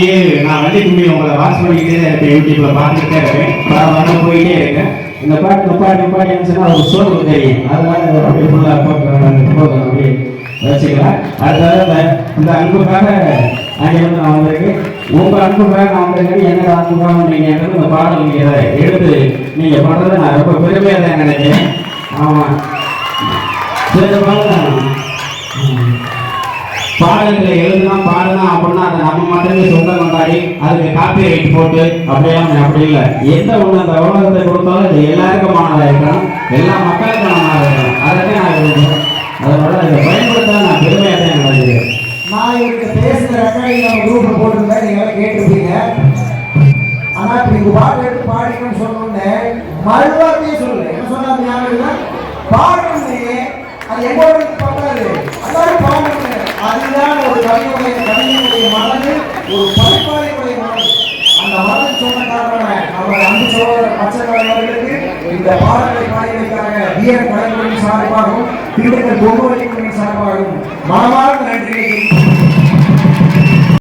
அப்படியே நான் வண்டி தும்பி உங்களை வாட்ச் பண்ணிக்கிட்டே தான் இருப்பேன். யூடியூப்ல பார்த்துக்கிட்டே இருப்பேன். வர போயிட்டே இருக்கேன். இந்த பாட்டு பாட்டு பாட்டு சொன்னால் ஒரு சோறு தெரியும். அதனால அப்படியே ஃபுல்லாக போதும் அப்படியே வச்சுக்கலாம் அடுத்தது இந்த- அன்புக்காக அங்கே வந்து நான் வந்திருக்கேன். உங்க அன்புக்காக நான் வந்திருக்கேன். என்னோட அன்புக்காக நீங்கள் எனக்கு இந்த பாடல் நீங்கள் எடுத்து நீங்கள் பண்றதை நான் ரொம்ப பெருமையாக தான் நினைக்கிறேன். ஆமாம் சில பாடல்களை எழுதலாம் அதை சொந்தம் கொண்டாடி அதுக்கு காப்பி ரைட் போட்டு அப்படியெல்லாம் அப்படி இல்லை. எந்த ஒண்ணு அந்த உலகத்தை கொடுத்தாலும் இது எல்லாருக்குமானதாக இருக்கணும் எல்லா மக்களுக்கானதாக இருக்கணும் அதை நான் விரும்புகிறேன் அதனால இதை பயன்படுத்த நான் பெருமையாக தான் நினைக்கிறேன் நான் இவருக்கு பேசுகிற ரெக்கார்டிங் நம்ம குரூப்ல போட்டிருந்தேன் நீங்கள் கேட்டிருப்பீங்க. ஆனால் இப்போ நீங்க பாட்டு எடுத்து பாடிக்கணும்னு சொன்னோடனே மறுவார்த்தையே சொல்லு என்ன சொன்னால் ஞாபகம் பாடணுமே அது எங்கோட பத்தாது அதாவது பாடணும் அதுதான் ஒரு கவிஞனுடைய கவிஞனுடைய மகனு ஒரு படைப்பாளியுடைய மகன். அந்த மகன் சொன்ன காரணமாக அவர் அன்பு சோழர் பச்சைக்காரர்களுக்கு இந்த பாடலை பாடியதற்காக வீரர் கலைஞரின் சார்பாகவும் திண்டுக்கல் பொதுவழிகளின் சார்பாகவும் மனமார்ந்த நன்றியை